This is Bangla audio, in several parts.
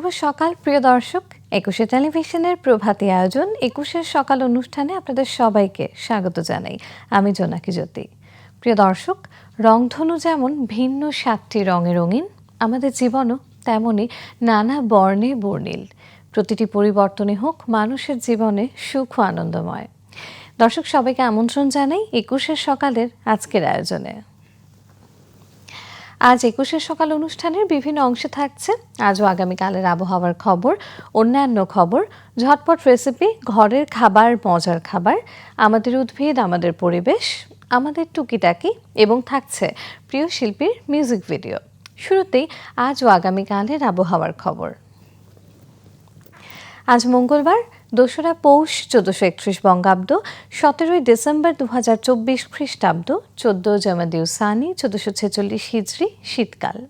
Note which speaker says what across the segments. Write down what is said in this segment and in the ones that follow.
Speaker 1: শুভ সকাল, প্রিয় দর্শক। একুশে টেলিভিশনের প্রভাতী আয়োজন, একুশের সকাল অনুষ্ঠানে আপনাদের সবাইকে স্বাগত জানাই। আমি জোনাকি জ্যোতি। প্রিয় দর্শক, রংধনু যেমন ভিন্ন সাতটি রঙে রঙিন, আমাদের জীবনও তেমনই নানা বর্ণে বর্ণিল। প্রতিটি পরিবর্তনই হোক মানুষের জীবনে সুখ আনন্দময়। দর্শক, সবাইকে আমন্ত্রণ জানাই একুশের সকালের আজকের আয়োজনে। আজ একুশের সকাল অনুষ্ঠানের বিভিন্ন অংশে থাকছে। আজও আগামীকালের আবহাওয়ার খবর, অন্যান্য খবর, ঝটপট রেসিপি ঘরের খাবার, মজার খাবার, আমাদের উদ্ভিদ, আমাদের পরিবেশ, আমাদের টুকিটাকি এবং থাকছে প্রিয় শিল্পীর মিউজিক ভিডিও শুরুতেই আজ ও আগামীকালের আবহাওয়ার খবর। আজ মঙ্গলবার দোসরা পৌষ চোদ্দশো একত্রিশ বঙ্গাব্দ, সতেরোই ডিসেম্বর দু হাজার চব্বিশ খ্রিস্টাব্দ, চোদ্দ জামাদিউ সানি, চোদ্দশো ছেচল্লিশ হিজড়ি শীতকাল।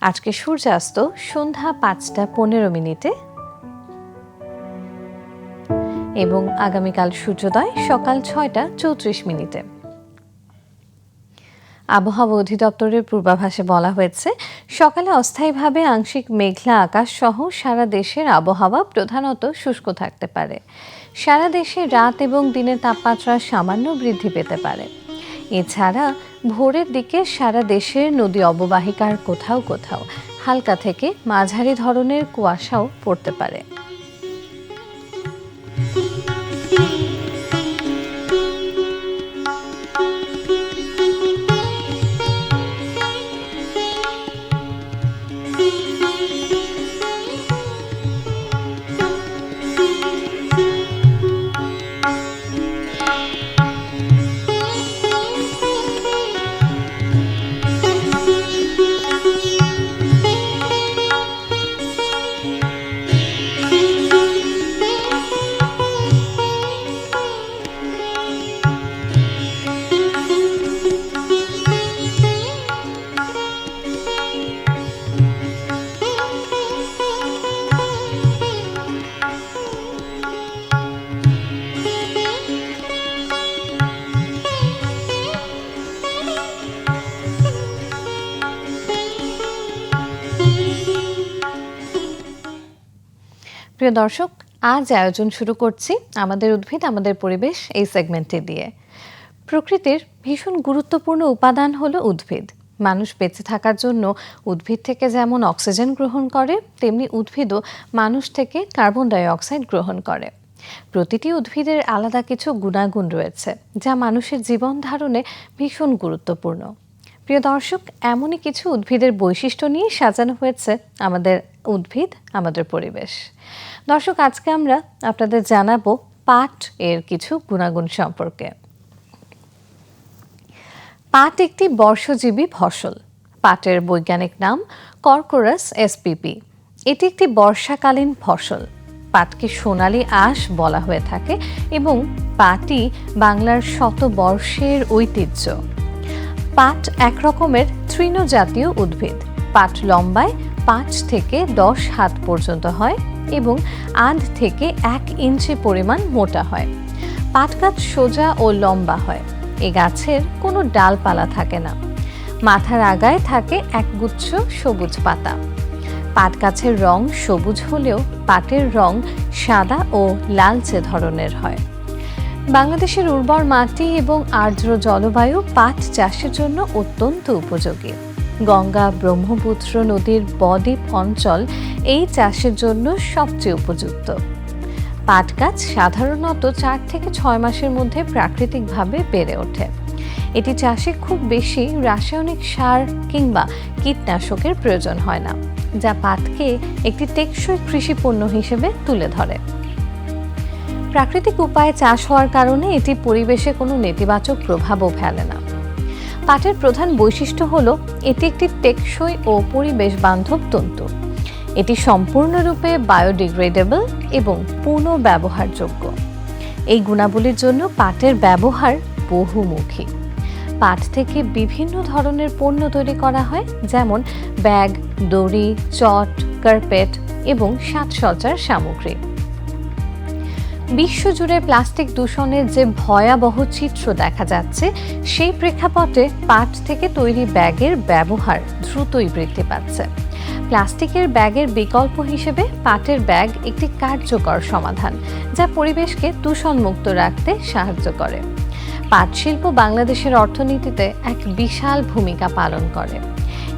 Speaker 1: আজকে সূর্যাস্ত সন্ধ্যা পাঁচটা পনেরো মিনিটে। এবং আগামীকাল সূর্যোদয় সকাল ছয়টা চৌত্রিশ মিনিটে। আবহাওয়া অধিদপ্তরের পূর্বাভাসে বলা হয়েছে, সকালে অস্থায়ীভাবে আংশিক মেঘলা আকাশ সহ সারা দেশের আবহাওয়া প্রধানত শুষ্ক থাকতে পারে। সারা দেশে রাত এবং দিনের তাপমাত্রা সামান্য বৃদ্ধি পেতে পারে। এছাড়া ভোরের দিকে সারা দেশের নদী অববাহিকার কোথাও কোথাও হালকা থেকে মাঝারি ধরনের কুয়াশাও পড়তে পারে। প্রিয় দর্শক, আজ আয়োজন শুরু করছি আমাদের উদ্ভিদ, আমাদের পরিবেশ এই সেগমেন্টে দিয়ে। প্রকৃতির ভীষণ গুরুত্বপূর্ণ উপাদান হলো উদ্ভিদ। মানুষ বেঁচে থাকার জন্য উদ্ভিদ থেকে যেমন অক্সিজেন গ্রহণ করে, তেমনি উদ্ভিদও মানুষ থেকে কার্বন ডাই অক্সাইড গ্রহণ করে। প্রতিটি উদ্ভিদের আলাদা কিছু গুণাগুণ রয়েছে, যা মানুষের জীবন ধারণে ভীষণ গুরুত্বপূর্ণ। প্রিয় দর্শক, এমনই কিছু উদ্ভিদের বৈশিষ্ট্য নিয়ে সাজানো হয়েছে আমাদের উদ্ভিদ আমাদের পরিবেশ। দর্শক, আজকে আমরা আপনাদের জানাব পাট এর কিছু গুণাগুণ সম্পর্কে। পাট একটি বর্ষজীবী ফসল। পাটের বৈজ্ঞানিক নাম কর্কোরাস এসপিপি। এটি একটি বর্ষাকালীন ফসল। পাটকে সোনালি আঁশ বলা হয়ে থাকে এবং পাটই বাংলার শত বর্ষের ঐতিহ্য। পাট এক রকমের তৃণজাতীয় উদ্ভিদ। পাট লম্বায় পাঁচ থেকে দশ হাত পর্যন্ত হয় এবং আধ থেকে এক ইঞ্চি পরিমাণ মোটা হয়। পাট গাছ সোজা ও লম্বা হয়। এ গাছের কোনো ডালপালা থাকে না। মাথার আগায় থাকে একগুচ্ছ সবুজ পাতা। পাট গাছের রং সবুজ হলেও পাটের রং সাদা ও লালচে ধরনের হয়। বাংলাদেশের উর্বর মাটি এবং আর্দ্র জলবায়ু পাট চাষের জন্য অত্যন্ত উপযোগী। গঙ্গা ব্রহ্মপুত্র নদীর বদ্বীপ অঞ্চল এই চাষের জন্য সবচেয়ে উপযুক্ত। পাট গাছ সাধারণত চার থেকে ছয় মাসের মধ্যে প্রাকৃতিকভাবে বেড়ে ওঠে। এটি চাষে খুব বেশি রাসায়নিক সার কিংবা কীটনাশকের প্রয়োজন হয় না, যা পাটকে একটি টেকসই কৃষি পণ্য হিসেবে তুলে ধরে। প্রাকৃতিক উপায়ে চাষ হওয়ার কারণে এটি পরিবেশে কোনো নেতিবাচক প্রভাবও ফেলে না। পাটের প্রধান বৈশিষ্ট্য হল, এটি একটি টেকসই ও পরিবেশ বান্ধব তন্তু। এটি সম্পূর্ণরূপে বায়োডিগ্রেডেবল এবং পুনঃ ব্যবহারযোগ্য এই গুণাবলীর জন্য পাটের ব্যবহার বহুমুখী। পাট থেকে বিভিন্ন ধরনের পণ্য তৈরি করা হয়, যেমন ব্যাগ, দড়ি, চট, কার্পেট এবং সাজসজ্জার সামগ্রী। বিশ্বজুড়ে প্লাস্টিক দূষণের যে ভয়াবহ চিত্র দেখা যাচ্ছে, সেই প্রেক্ষাপটে পাট থেকে তৈরি ব্যাগের ব্যবহার দ্রুতই বৃদ্ধি পাচ্ছে। প্লাস্টিকের ব্যাগের বিকল্প হিসেবে পাটের ব্যাগ একটি কার্যকর সমাধান, যা পরিবেশকে দূষণমুক্ত রাখতে সাহায্য করে। পাট শিল্প বাংলাদেশের অর্থনীতিতে এক বিশাল ভূমিকা পালন করে।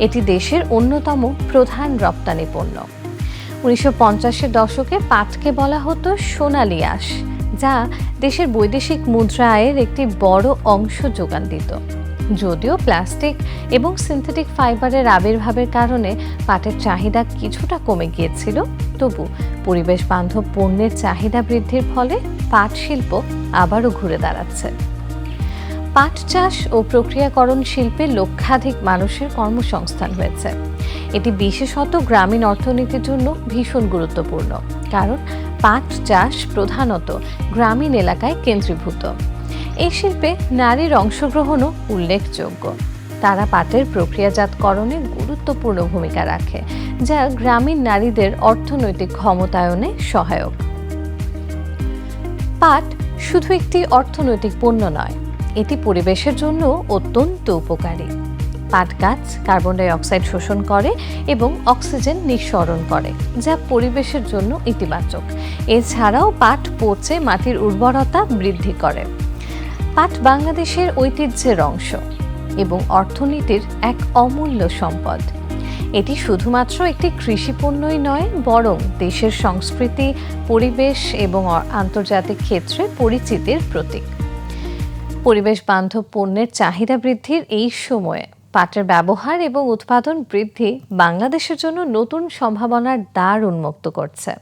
Speaker 1: এটি দেশের অন্যতম প্রধান রপ্তানি পণ্য উনিশশো পঞ্চাশের দশকে পাটকে বলা হতো সোনালি আঁশ, যা দেশের বৈদেশিক মুদ্রা আয়ের একটি বড় অংশ যোগান দিত। যদিও প্লাস্টিক এবং সিনথেটিক ফাইবারের আবির্ভাবের কারণে পাটের চাহিদা কিছুটা কমে গিয়েছিল, তবু পরিবেশ বান্ধব পণ্যের চাহিদা বৃদ্ধির ফলে পাট শিল্প আবারও ঘুরে দাঁড়াচ্ছে। পাট চাষ ও প্রক্রিয়াকরণ শিল্পে লক্ষাধিক মানুষের কর্মসংস্থান হয়েছে। এটি বিশেষত গ্রামীণ অর্থনীতির জন্য ভীষণ গুরুত্বপূর্ণ, কারণ পাট চাষ প্রধানত গ্রামীণ এলাকায় কেন্দ্রীভূত। এই শিল্পে নারীর অংশগ্রহণও উল্লেখযোগ্য। তারা পাটের প্রক্রিয়াজাতকরণে গুরুত্বপূর্ণ ভূমিকা রাখে, যা গ্রামীণ নারীদের অর্থনৈতিক ক্ষমতায়নে সহায়ক। পাট শুধু একটি অর্থনৈতিক পণ্য নয়, এটি পরিবেশের জন্য অত্যন্ত উপকারী। পাট গাছ কার্বন ডাই অক্সাইড শোষণ করে এবং অক্সিজেন নিঃসরণ করে, যা পরিবেশের জন্য ইতিবাচক। এছাড়াও পাট পচে মাটির উর্বরতা বৃদ্ধি করে। পাট বাংলাদেশের ঐতিহ্যের অংশ এবং অর্থনীতির এক অমূল্য সম্পদ। এটি শুধুমাত্র একটি কৃষি পণ্যই নয়, বরং দেশের সংস্কৃতি, পরিবেশ এবং আন্তর্জাতিক ক্ষেত্রে পরিচিতির প্রতীক। পরিবেশ বান্ধব পণ্যের চাহিদা বৃদ্ধির এই সময়ে পাটের ব্যবহার এবং উৎপাদন বৃদ্ধি বাংলাদেশের জন্য নতুন সম্ভাবনার দ্বার উন্মুক্ত করছে।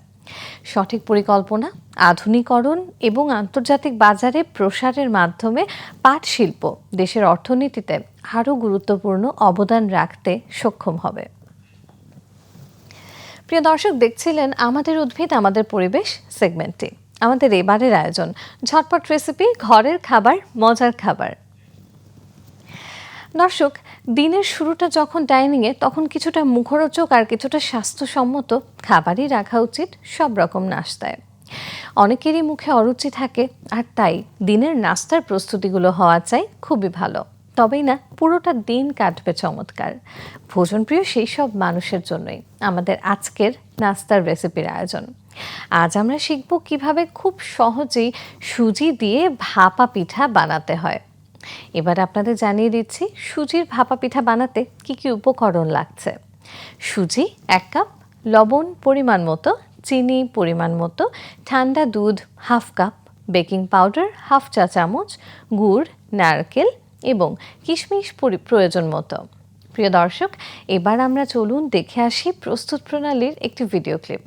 Speaker 1: সঠিক পরিকল্পনা, আধুনিকরণ এবং আন্তর্জাতিক বাজারে প্রসারের মাধ্যমে পাট শিল্প দেশের অর্থনীতিতে আরও গুরুত্বপূর্ণ অবদান রাখতে সক্ষম হবে। প্রিয় দর্শক, দেখছিলেন আমাদের উদ্ভিদ, আমাদের পরিবেশ সেগমেন্টটি। আমাদের এবারের আয়োজন, ঝটপট রেসিপি ঘরের খাবার, মজার খাবার। দর্শক, দিনের শুরুটা যখন ডাইনিংয়ে তখন কিছুটা মুখরোচক আর কিছুটা স্বাস্থ্যসম্মত খাবারই রাখা উচিত সব রকম নাস্তায়। অনেকেরই মুখে অরুচি থাকে আর তাই দিনের নাস্তার প্রস্তুতিগুলো হওয়া চাই খুবই ভালো। তবেই না, পুরোটা দিন কাটবে চমৎকার। ভোজনপ্রিয় সেই সব মানুষের জন্যই আমাদের আজকের নাস্তার রেসিপির আয়োজন। আজ আমরা শিখব কীভাবে খুব সহজেই সুজি দিয়ে ভাপা পিঠা বানাতে হয়। এবার আপনাদের জানিয়ে দিচ্ছি, সুজির ভাপা পিঠা বানাতে কি কি উপকরণ লাগছে। সুজি এক কাপ লবণ পরিমাণ মতো, চিনি পরিমাণ মতো, ঠান্ডা দুধ half cup, baking powder half চা চামচ, গুড়, নারকেল এবং কিশমিশ প্রয়োজন মতো। প্রিয় দর্শক, এবার আমরা চলুন দেখে আসি প্রস্তুত প্রণালীর একটি ভিডিও ক্লিপ।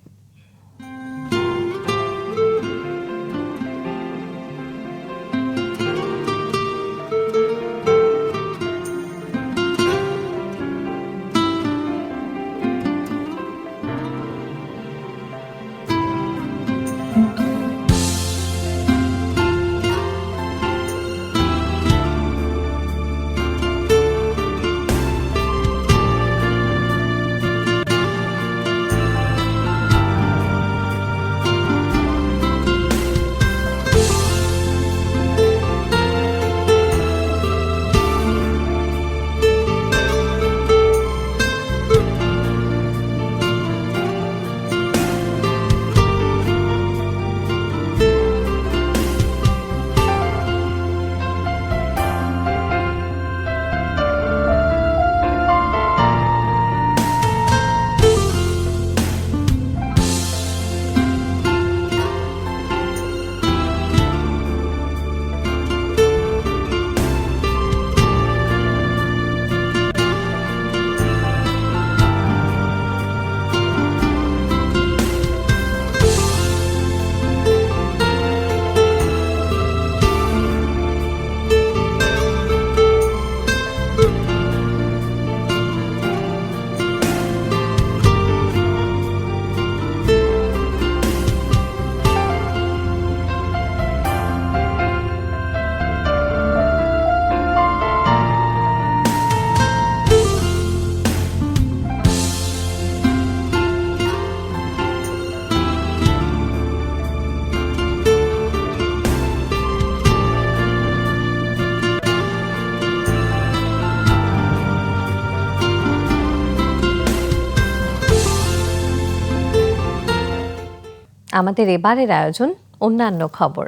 Speaker 1: আমাদের এবারের আয়োজন অন্যান্য খবর।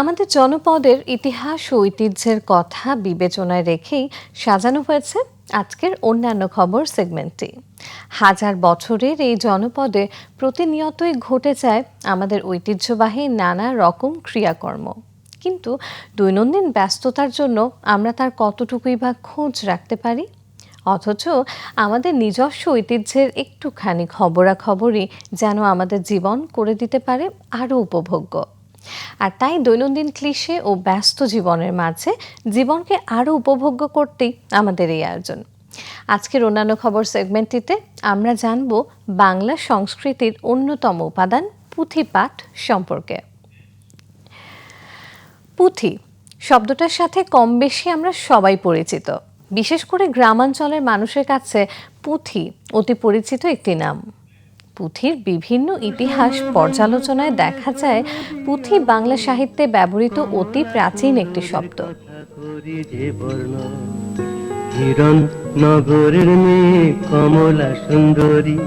Speaker 1: আমাদের জনপদের ইতিহাস ও ঐতিহ্যের কথা বিবেচনায় রেখেই সাজানো হয়েছে আজকের অন্যান্য খবর সেগমেন্টটি। হাজার বছরের এই জনপদে প্রতিনিয়তই ঘটে যায় আমাদের ঐতিহ্যবাহী নানা রকম ক্রিয়াকর্ম। কিন্তু দৈনন্দিন ব্যস্ততার জন্য আমরা তার কতটুকুই বা খোঁজ রাখতে পারি? অথচ আমাদের নিজস্ব ঐতিহ্যের একটুখানি খবরাখবরই যেন আমাদের জীবন করে দিতে পারে আরও উপভোগ্য। আর তাই দৈনন্দিন ক্লিশে ও ব্যস্ত জীবনের মাঝে জীবনকে আরও উপভোগ্য করতেই আমাদের এই আয়োজন। আজকের অন্যান্য খবর সেগমেন্টটিতে আমরা জানব বাংলা সংস্কৃতির অন্যতম উপাদান পুঁথিপাঠ সম্পর্কে। পুঁথি শব্দটার সাথে কম বেশি আমরা সবাই পরিচিত। বিশেষ করে গ্রামাঞ্চলের মানুষের কাছে পুঁথি অতি পরিচিত একটি নাম। পুঁথির বিভিন্ন ইতিহাস পর্যালোচনায় দেখা যায় পুঁথি বাংলা সাহিত্যে ব্যবহৃত অতি প্রাচীন একটি শব্দ।
Speaker 2: নগরের মেয়ে কমলা সুন্দরী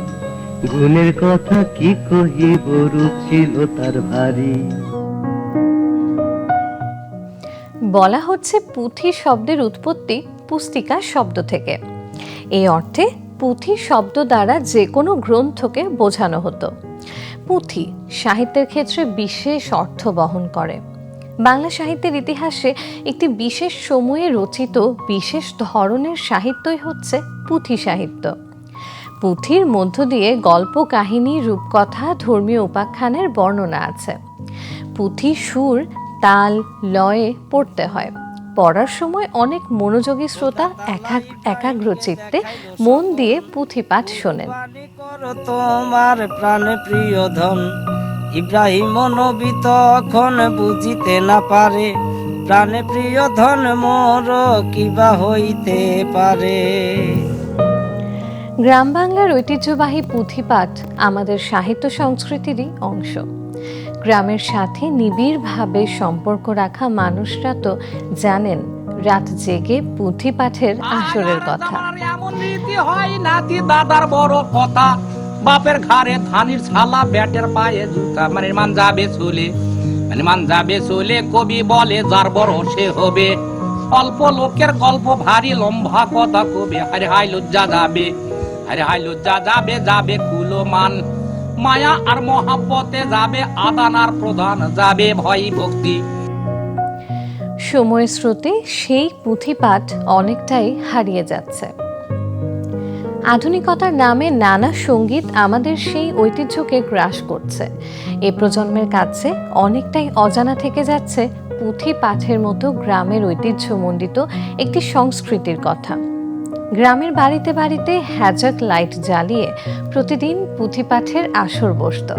Speaker 2: গুণের কথা কি কহিব রূপ ছিল তার ভারী।
Speaker 1: বলা হচ্ছে পুঁথি শব্দের উৎপত্তি পুস্তিকা শব্দ থেকে। এই অর্থে পুঁথি শব্দ দ্বারা যে কোনো গ্রন্থকে বোঝানো হতো। পুঁথি সাহিত্যের ক্ষেত্রে বিশেষ অর্থ বহন করে। বাংলা সাহিত্যের ইতিহাসে একটি বিশেষ সময়ে রচিত বিশেষ ধরনের সাহিত্যই হচ্ছে পুঁথি সাহিত্য। পুঁথির মধ্য দিয়ে গল্প কাহিনী, রূপকথা, ধর্মীয় উপাখ্যানের বর্ণনা আছে। পুঁথি সুর, তাল, লয়ে পড়তে হয়। পড়ার সময় অনেক মনোযোগী শ্রোতা একাগ- একাগ্র চিত্তে মন দিয়ে পুঁথি পাঠ শোনেন।
Speaker 3: তোমার প্রাণ প্রিয় ধন। ইব্রাহিম নবী তখন বুঝিতে না পারে প্রাণে প্রিয় ধন মোর কিবা হইতে পারে।
Speaker 1: গ্রাম বাংলার ঐতিহ্যবাহী পুঁথিপাঠ আমাদের সাহিত্য সংস্কৃতিরই অংশ। গ্রামের সাথে নিবিড়ভাবে সম্পর্ক রাখা মানুষরা তো জানেন রাত জেগে পুঁথি পাঠের আসরের কথা।
Speaker 4: হয় নাতি দাদার বড় কথা? বাপের ঘাড়ে ধানির ছালা ব্যাটের পায়ে জুতা। মানে মান যাবে চলে মানে মান যাবে চলে কবি বলে যার বড় সে হবে। অল্প লোকের গল্প ভারী লম্বা কথা কবি? হারে হাই লজ্জা যাবে আরে হাই লজ্জা যাবে যাবে কুলো মান মায়া আর মহাব্বতে যাবে, আদান আর প্রধান যাবে ভয় ভক্তি।
Speaker 1: সময়ের স্রোতে সেই পুঁথিপাঠ অনেকটাই হারিয়ে যাচ্ছে। আধুনিকতার নামে নানা সংগীত আমাদের সেই ঐতিহ্যকে গ্রাস করছে। এ প্রজন্মের কাছে অনেকটাই অজানা থেকে যাচ্ছে পুঁথি পাঠের মতো গ্রামের ঐতিহ্যমণ্ডিত একটি সংস্কৃতির কথা। গ্রামের বাড়িতে বাড়িতে হ্যাজাক লাইট জ্বালিয়ে প্রতিদিন পুঁথিপাঠের আসর বসত।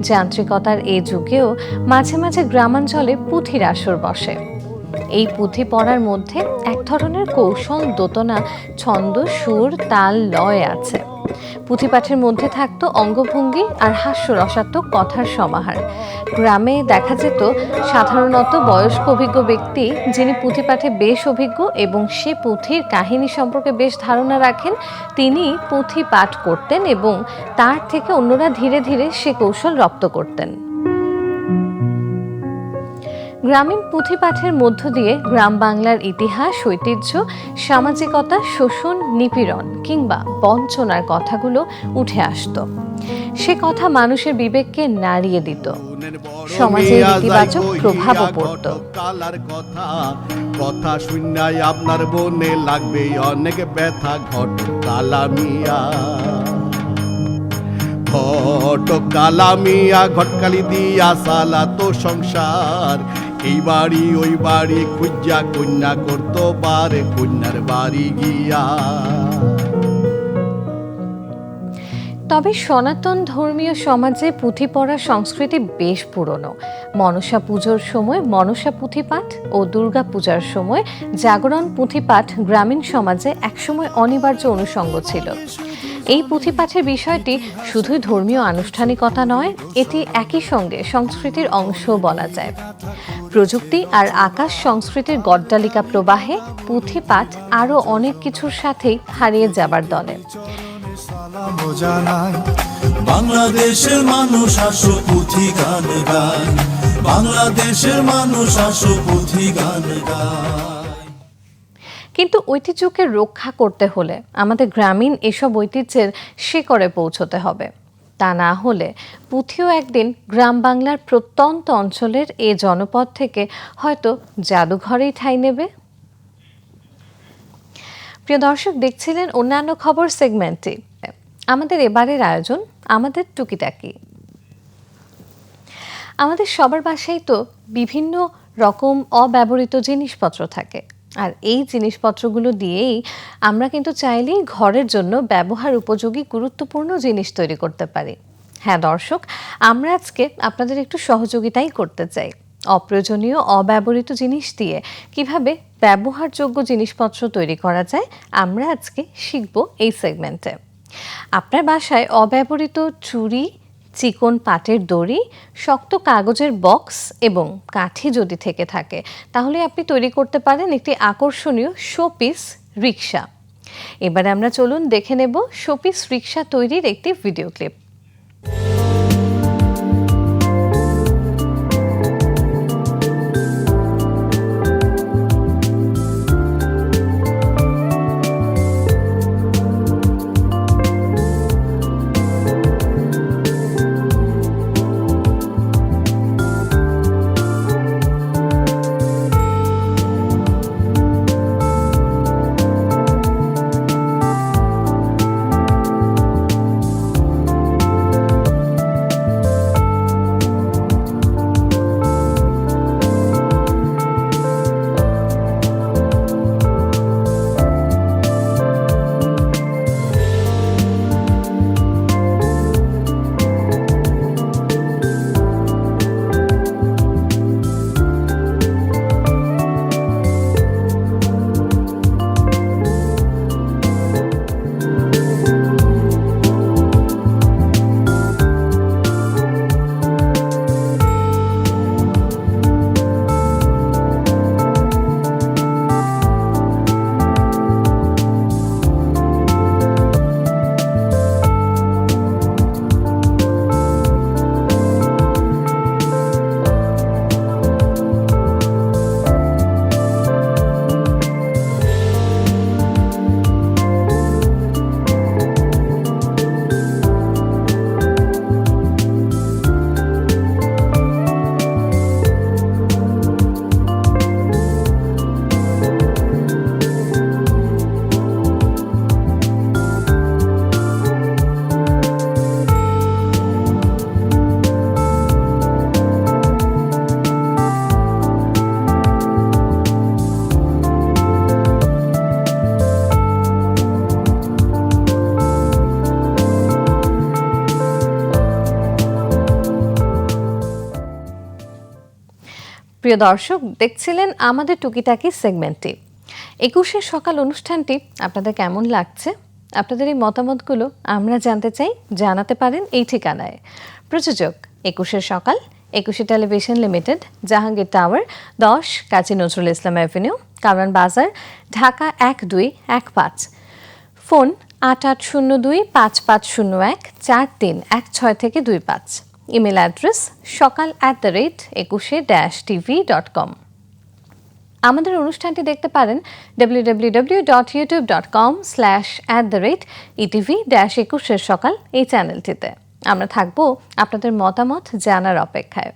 Speaker 1: যান্ত্রিকতার এ যুগেও মাঝে মাঝে গ্রামাঞ্চলে পুঁথির আসর বসে। এই পুঁথি পড়ার মধ্যে এক ধরনের কৌশল, দোতনা, ছন্দ, সুর, তাল, লয় আছে। পুঁথিপাঠের মধ্যে থাকতো অঙ্গভঙ্গি আর হাস্যরসাত্মক কথার সমাহার। গ্রামে দেখা যেত সাধারণত বয়স্ক অভিজ্ঞ ব্যক্তি যিনি পুঁথিপাঠে বেশ অভিজ্ঞ এবং সে পুঁথির কাহিনী সম্পর্কে বেশ ধারণা রাখেন, তিনি পুঁথি পাঠ করতেন এবং তার থেকে অন্যরা ধীরে ধীরে সে কৌশল রপ্ত করতেন। গ্রামীণ পুঁথিপাঠের মধ্য দিয়ে গ্রাম বাংলার ইতিহাস ঐতিহ্য সামাজিকতা শোষণ নিপীড়ন কিংবা বঞ্চনার কথাগুলো উঠে আসতো। সে কথা মানুষের বিবেককে নাড়িয়ে দিত। সমাজে ইতিবাচক প্রভাবও পড়ত।
Speaker 5: কালার কথা কথা শুনাই আপনার বনে লাগবে অনেক ব্যথা ঘট কালামিয়া। ঘট কালামিয়া ঘটকালি দিয়া সালা তো সংসার এই বাড়ি, ওই বাড়ি খুঁজা কন্যা করতো পারে কন্যার বাড়ি গিয়া।
Speaker 1: তবে সনাতন ধর্মীয় সমাজে পুঁথি পড়ার সংস্কৃতি বেশ পুরনো। মনসা পুজোর সময় মনসা পুঁথিপাঠ ও দুর্গা পূজার সময় জাগরণ পুঁথিপাঠ গ্রামীণ সমাজে একসময় অনিবার্য অনুষঙ্গ ছিল। এই পুঁথিপাঠের বিষয়টি শুধুই ধর্মীয় আনুষ্ঠানিকতা নয়, এটি একই সঙ্গে সংস্কৃতির অংশ বলা যায়। প্রযুক্তি আর আকাশ সংস্কৃতির গড্ডালিকা প্রবাহে পুঁথিপাঠ আরও অনেক কিছুর সাথেই হারিয়ে যাবার দলে।
Speaker 6: বাংলাদেশের মানুষ আসো পুঁথি গান গায় বাংলাদেশের মানুষ আসো পুঁথি গান
Speaker 1: কিন্তু ঐতিহ্যকে রক্ষা করতে হলে আমাদের গ্রামীণ এসব ঐতিহ্যের শিকড়ে পৌঁছতে হবে। তা না হলে পুঁথিও একদিন গ্রাম বাংলার প্রত্যন্ত অঞ্চলের এ জনপদ থেকে হয়তো জাদুঘরেই ঠাঁই নেবে। প্রিয় দর্শক, দেখছিলেন অন্যান্য খবর সেগমেন্টটি আমাদের এবারের আয়োজন, আমাদের টুকিটাকি। আমাদের সবার বাসায় তো বিভিন্ন রকম অব্যবহৃত জিনিসপত্র থাকে। আর এই জিনিসপত্রগুলো দিয়েই আমরা কিন্তু চাইলেই ঘরের জন্য ব্যবহার উপযোগী গুরুত্বপূর্ণ জিনিস তৈরি করতে পারি। হ্যাঁ দর্শক, আমরা আজকে আপনাদের একটু সহযোগিতাই করতে চাই। অপ্রয়োজনীয়, অব্যবহৃত জিনিস দিয়ে কীভাবে ব্যবহারযোগ্য জিনিসপত্র তৈরি করা যায়, আমরা আজকে শিখব এই সেগমেন্টে। আপনার বাসায় অব্যবহৃত চুড়ি চিকন পাটের দড়ি, শক্ত কাগজের বক্স এবং কাঠি যদি থেকে থাকে, তাহলে আপনি তৈরি করতে পারেন একটি আকর্ষণীয় শোপিস রিক্সা এবারে আমরা চলুন দেখে নেব শোপিস রিক্সা তৈরির একটি ভিডিও ক্লিপ। প্রিয় দর্শক, দেখছিলেন আমাদের টুকিটাকি সেগমেন্টটি। একুশের সকাল অনুষ্ঠানটি আপনাদের কেমন লাগছে? আপনাদের এই মতামতগুলো আমরা জানতে চাই, জানাতে পারেন এই ঠিকানায়। প্রযোজক একুশের সকাল, একুশে টেলিভিশন লিমিটেড, জাহাঙ্গীর টাওয়ার, দশ, কাজী নজরুল ইসলাম অ্যাভিনিউ কারণ বাজার, ঢাকা এক দুই এক পাঁচ। ফোন আট আট শূন্য দুই পাঁচ পাঁচ শূন্য এক চার তিন এক ছয় থেকে দুই পাঁচ। Email address Sokal at the rate Ekushe dash TV dot com আমাদের অনুষ্ঠানটি দেখতে পারেন W W W dot YouTube dot com slash at the rate ETV dash একুশের সকাল এই চ্যানেলটিতে আমরা থাকব আপনাদের মতামত জানার অপেক্ষায়।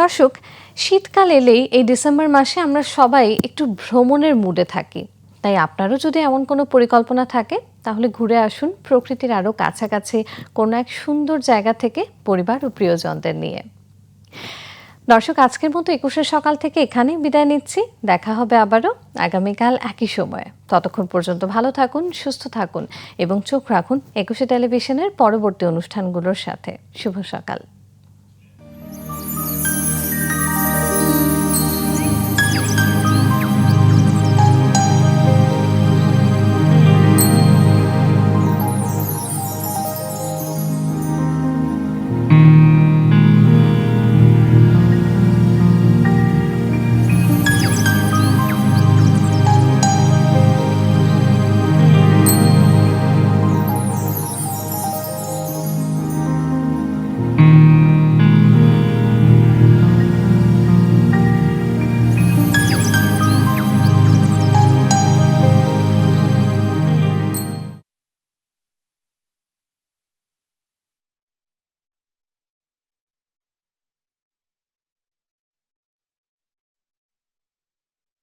Speaker 1: দর্শক, শীতকাল এলেই এই ডিসেম্বর মাসে আমরা সবাই একটু ভ্রমণের মুডে থাকি। তাই আপনারও যদি এমন কোনো পরিকল্পনা থাকে, তাহলে ঘুরে আসুন প্রকৃতির আরও কাছাকাছি কোনো এক সুন্দর জায়গা থেকে পরিবার ও প্রিয়জনদের নিয়ে। দর্শক, আজকের মতো একুশের সকাল থেকে এখানেই বিদায় নিচ্ছি। দেখা হবে আবারও আগামীকাল একই সময়ে। ততক্ষণ পর্যন্ত ভালো থাকুন, সুস্থ থাকুন এবং চোখ রাখুন একুশে টেলিভিশনের পরবর্তী অনুষ্ঠানগুলোর সাথে। শুভ সকাল।